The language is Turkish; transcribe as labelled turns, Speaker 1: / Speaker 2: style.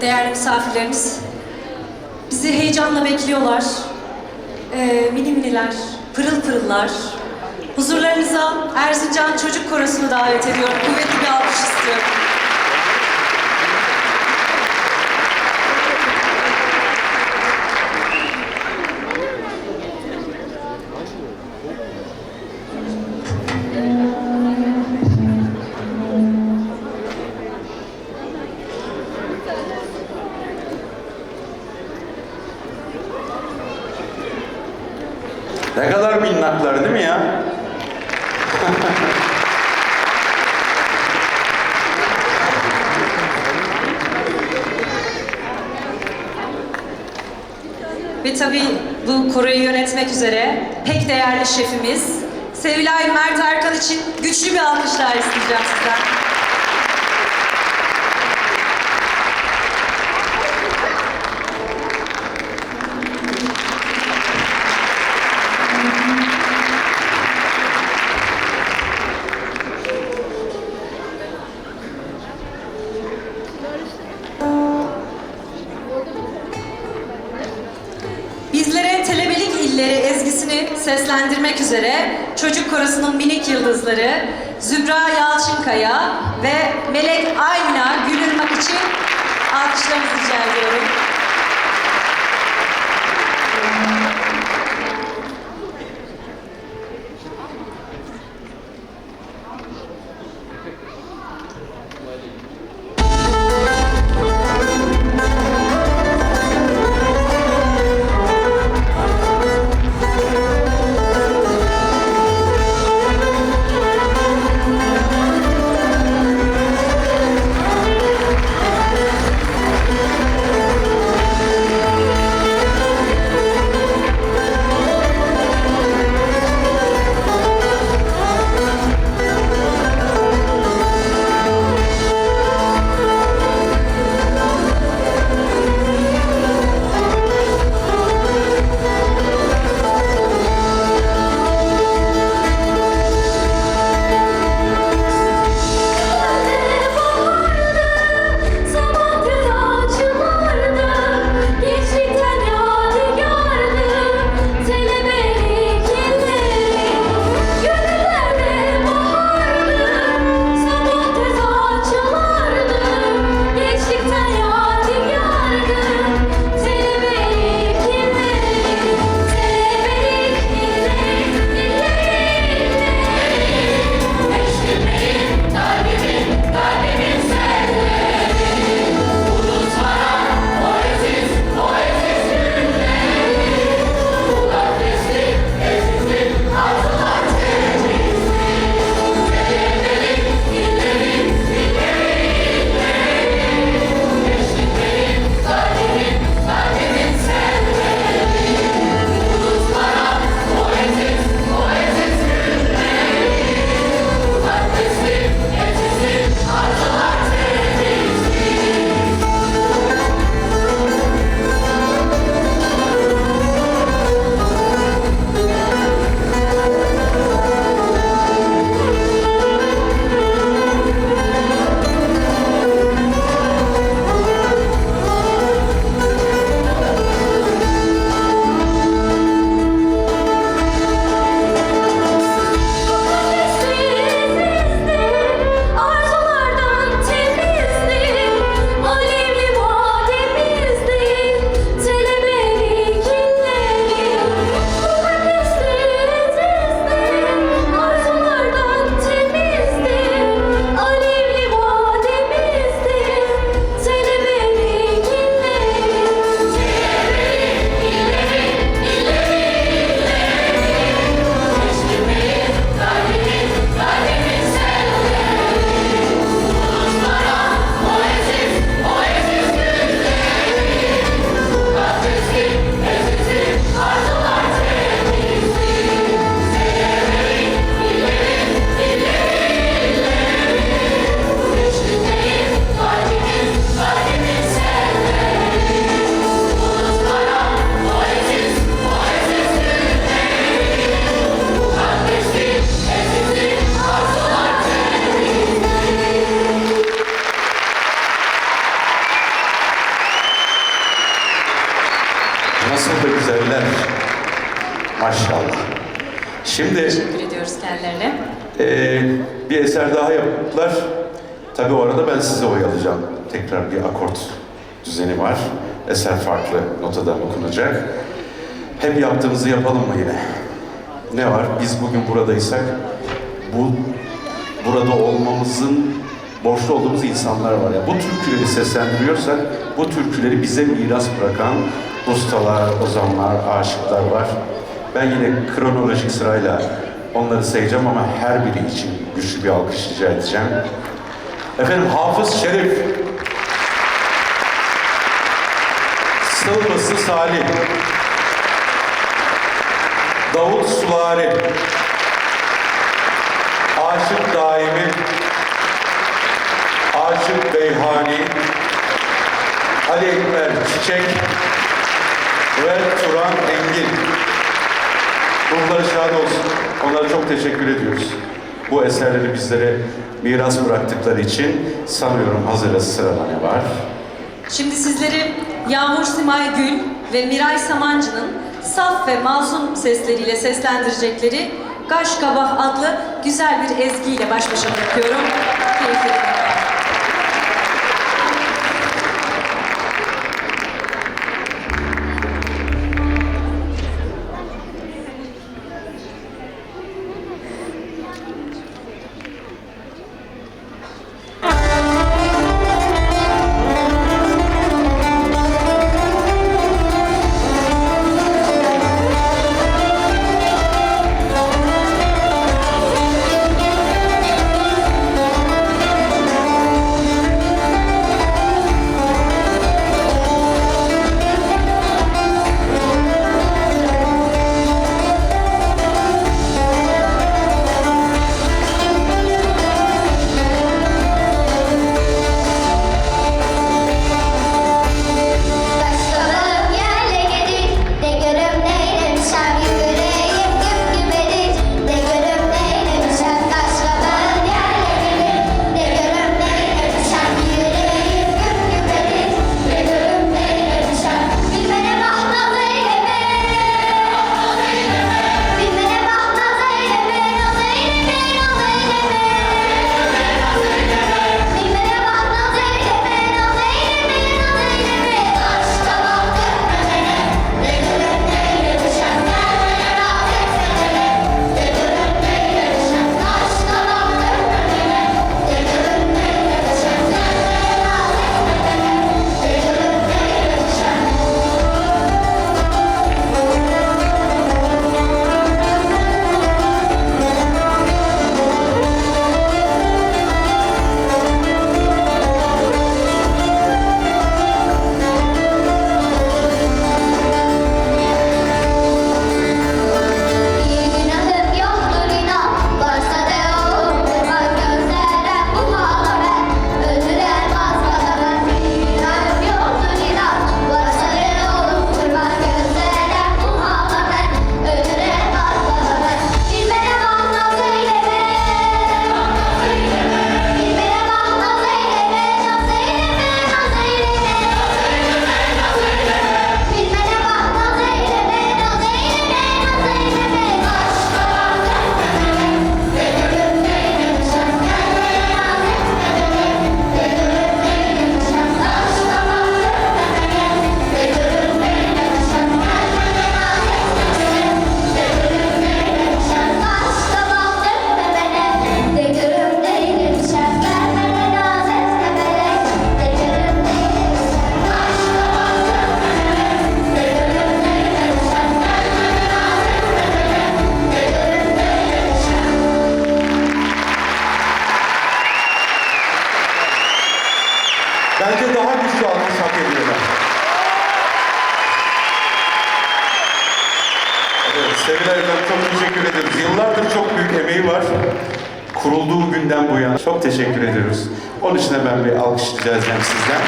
Speaker 1: değerli misafirlerimiz. Bizi heyecanla bekliyorlar. Ee, mini miniler, pırıl pırıllar. Huzurlarınıza Erzincan Çocuk Korosu'nu davet ediyorum. Kuvvetli bir alkış istiyorum.
Speaker 2: Minnaklar değil mi ya?
Speaker 1: Ve tabii bu koroyu yönetmek üzere pek değerli şefimiz Sevilay Mert Erkan için güçlü bir alkışlar isteyeceğim sizden. Ezgisini seslendirmek üzere Çocuk Korosu'nun minik yıldızları Zübra Yalçınkaya ve Melek Ayna Gülürmak için alkışlarınızı rica ediyorum.
Speaker 2: Eser daha yaptılar. Tabii o arada ben size oyalayacağım. Tekrar bir akort düzeni var. Eser farklı notadan okunacak. Hep yaptığımızı yapalım mı yine? Ne var? Biz bugün buradaysak bu burada olmamızın borçlu olduğumuz insanlar var. ya. bu türküleri seslendiriyorsak bu türküleri bize miras bırakan ustalar, ozanlar, aşıklar var. Ben yine kronolojik sırayla onları sayacağım ama her biri için güçlü bir alkış rica edeceğim. Efendim Hafız Şerif, Sılmısı Salih, Davut Sulari, Aşık Daimi, Aşık Beyhani, Ali Ekber Çiçek ve Turan Engin. Ruhları şad olsun. Onlara çok teşekkür ediyoruz. Bu eserleri bizlere miras bıraktıkları için sanıyorum hazırda sıralama var.
Speaker 3: Şimdi sizleri Yağmur Simay Gül ve Miray Samancı'nın saf ve masum sesleriyle seslendirecekleri Gaş Kabah adlı güzel bir ezgiyle baş başa bırakıyorum. Keyifli
Speaker 2: Bence daha güçlü alkış hak ediyorlar. Evet, Sevilay Hanım çok teşekkür ederiz. Yıllardır çok büyük emeği var. Kurulduğu günden bu yana çok teşekkür ediyoruz. Onun için de ben bir alkış rica edeceğim sizden.